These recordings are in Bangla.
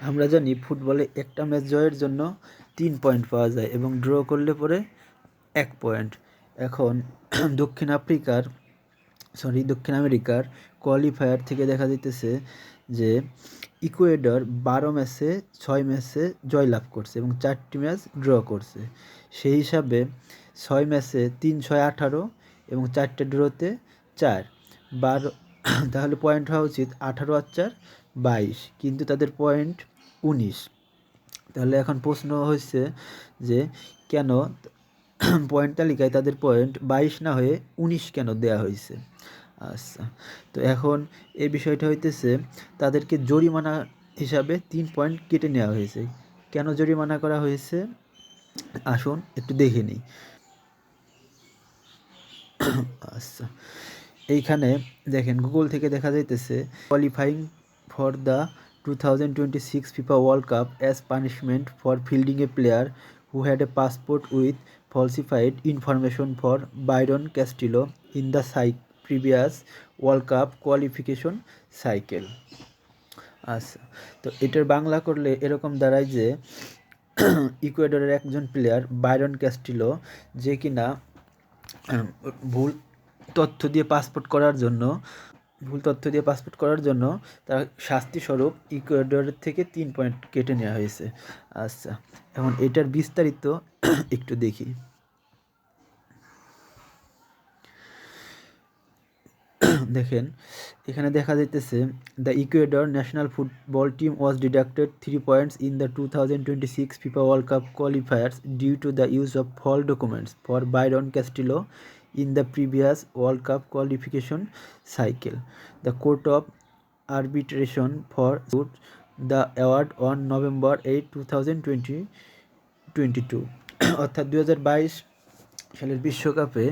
আমরা জানি ফুটবলে একটা ম্যাচ জয়ের জন্য তিন পয়েন্ট পাওয়া যায় এবং ড্র করলে পরে এক পয়েন্ট। এখন দক্ষিণ আফ্রিকার সরি দক্ষিণ আমেরিকার কোয়ালিফায়ার থেকে দেখা যাইতেছে যে ইকুয়েডর বারো ম্যাচে ছয় ম্যাচে জয়লাভ করছে এবং চারটি ম্যাচ ড্র করছে। সেই হিসাবে ছয় ম্যাচে তিন, ছয়, আঠারো এবং চারটে ড্রতে চার। বারো, তাহলে পয়েন্ট হওয়া উচিত আঠারো আর চার। বাইশ, কিন্তু তাদের পয়েন্ট উনিশ। তাহলে এখন প্রশ্ন হচ্ছে যে কেন পয়েন্ট তালিকায় তাদের পয়েন্ট বাইশ না হয়ে উনিশ কেন দেয়া হয়েছে? আচ্ছা তো এখন এই বিষয়টা হইতেছে তাদেরকে জরিমানা হিসাবে তিন পয়েন্ট কেটে নেওয়া হয়েছে। কেন জরিমানা করা হয়েছে? আসুন একটু দেখে নিই। আচ্ছা এইখানে দেখেন গুগল থেকে দেখা যাইতেছে qualifying thousand twenty six FIFA world cup as punishment for fielding a player who had a passport with falsified information for Byron Castillo in the previous World Cup qualification cycle. আচ্ছা তো এটার বাংলা করলে এরকম দাঁড়ায় যে ইকুয়েডরের একজন প্লেয়ার বাইরন ক্যাস্টিলো যে কিনা ভুল তথ্য দিয়ে পাসপোর্ট করার জন্য ভুল তথ্য দিয়ে পাসপোর্ট করার জন্য তার শাস্তি স্বরূপ ইকুয়েডরের থেকে তিন পয়েন্ট কেটে নেওয়া হয়েছে। আচ্ছা এখন এটার বিস্তারিত একটু দেখি। দেখেন, এখানে দেখা যাইতেছে the Ecuador national football team was deducted three points in the two thousand twenty six FIFA world cup qualifiers due to the use of false documents for Byron Castillo in the previous World Cup qualification cycle. The Court of Arbitration for the award on November 8, 2020 22 অর্থাৎ দু হাজার বাইশ সালের বিশ্বকাপে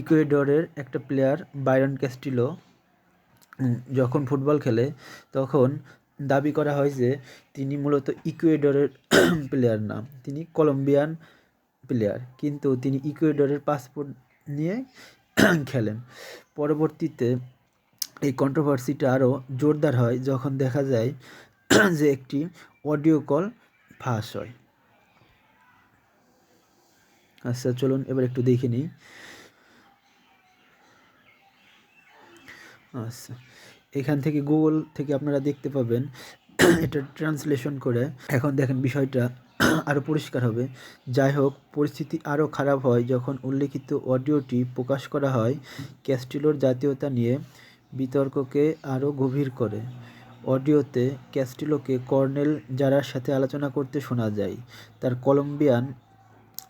ইকুয়েডরের একটা প্লেয়ার বাইরন ক্যাস্টিলো যখন ফুটবল খেলে তখন দাবি করা হয় যে তিনি মূলত ইকুয়েডরের প্লেয়ার না তিনি কলম্বিয়ান প্লেয়ার কিন্তু তিনি ইকুয়েডরের পাসপোর্ট নিয়ে খেলেন। পরবর্তীতে এই কন্ট্রোভার্সিটা আরও জোরদার হয় যখন দেখা যায় যে একটি অডিও কল ফাঁস হয়। আচ্ছা চলুন এবার একটু দেখে নিই। আচ্ছা এখান থেকে গুগল থেকে আপনারা দেখতে পাবেন এটা ট্রান্সলেশন করে। এখন দেখেন বিষয়টা আরও পরিষ্কার হবে। যাই হোক, পরিস্থিতি আরও খারাপ হয় যখন উল্লেখিত অডিওটি প্রকাশ করা হয় ক্যাস্টিলোর জাতীয়তা নিয়ে বিতর্ককে আরও গভীর করে। অডিওতে ক্যাস্টিলোকে কর্নেল যারার সাথে আলোচনা করতে শোনা যায়। তার কলম্বিয়ান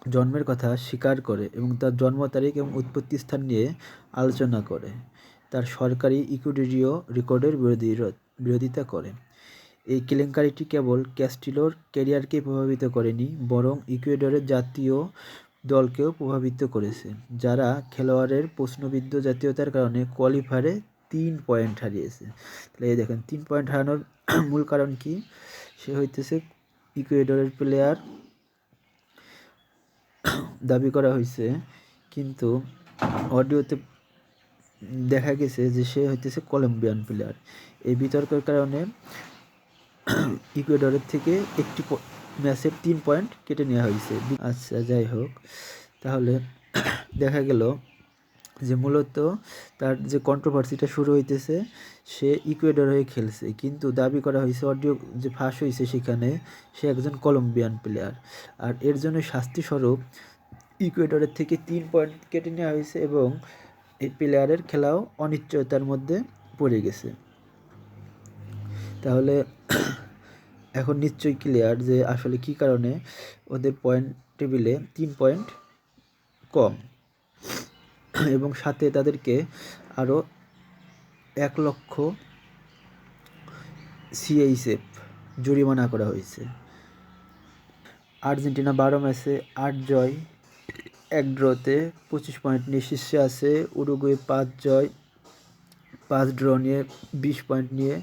জন্মের কথা স্বীকার করে এবং তার জন্ম তারিখ এবং উৎপত্তি স্থান নিয়ে আলোচনা করে। তার সরকারি ইকুইডিও রেকর্ডের বিরোধী বিরোধিতা করে। এই কেলেঙ্কারিটি কেবল ক্যাস্টিলোর ক্যারিয়ারকে প্রভাবিত করেনি, বরং ইকুয়েডরের জাতীয় দলকেও প্রভাবিত করেছে, যারা খেলোয়াড়ের প্রশ্নবিদ্ধ জাতীয়তার কারণে কোয়ালিফায়ারে তিন পয়েন্ট হারিয়েছে। তাহলে এই দেখেন, তিন পয়েন্ট হারানোর মূল কারণ কি? সে হইতেছে ইকুয়েডরের প্লেয়ার দাবি করা হয়েছে কিন্তু অডিওতে দেখা গেছে যে সে হইতেছে কলম্বিয়ান প্লেয়ার। এই বিতর্কের কারণে ইকুয়েডরের থেকে একটি ম্যাচের তিন পয়েন্ট কেটে নেওয়া হয়েছে। আচ্ছা যাই হোক। তাহলে দেখা গেল যে মূলত তার যে কন্ট্রোভার্সিটা শুরু হইতেছে, সে ইকুয়েডর হয়ে খেলছে। কিন্তু দাবি করা হয়েছে, অডিও যে ফাঁস হয়েছে সেখানে সে একজন কলম্বিয়ান প্লেয়ার আর এর জন্য শাস্তিস্বরূপ ইকুয়েডরের থেকে তিন পয়েন্ট কেটে নেওয়া হয়েছে এবং এই প্লেয়ারের খেলাও অনিশ্চয়তার মধ্যে পড়ে গেছে। তাহলে এখন নিশ্চয়ই ক্লিয়ার যে আসলে কি কারণে ওদের পয়েন্ট টেবিলে তিন পয়েন্ট কম। এবং সাথে তাদেরকে আরও এক লক্ষ সিএইচএফ জরিমানা করা হয়েছে। আর্জেন্টিনা বারো ম্যাচে আট জয়, এক ড্রতে পঁচিশ পয়েন্ট নিয়ে শীর্ষে আছে। উরুগুয়ে পাঁচ জয়, পাঁচ ড্র নিয়ে বিশ পয়েন্ট নিয়ে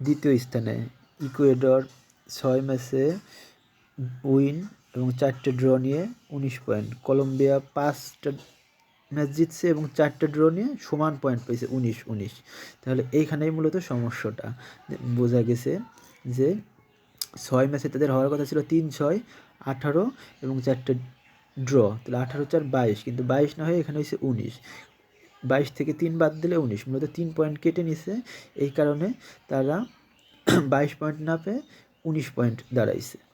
দ্বিতীয় স্থানে ইকুয়েডর ছয় ম্যাচে উইন এবং চারটে ড্র নিয়ে উনিশ পয়েন্ট। কলম্বিয়া পাঁচটা ম্যাচ জিতছে এবং চারটে ড্র নিয়ে সমান পয়েন্ট পেয়েছে উনিশ উনিশ। তাহলে এইখানেই মূলত সমস্যাটা। বোঝা গেছে যে ছয় ম্যাচে তাদের হওয়ার কথা ছিল তিন ছয়, আঠারো এবং চারটে ড্র। তাহলে আঠারো চার বাইশ, কিন্তু বাইশ না হয়ে এখানে হয়েছে উনিশ। বাইশ থেকে তিন বাদ দিলে উনিশ, মূলত তিন পয়েন্ট কেটে নিছে। এই কারণে তারা বাইশ পয়েন্ট না পেয়ে উনিশ পয়েন্ট দাঁড়াইছে।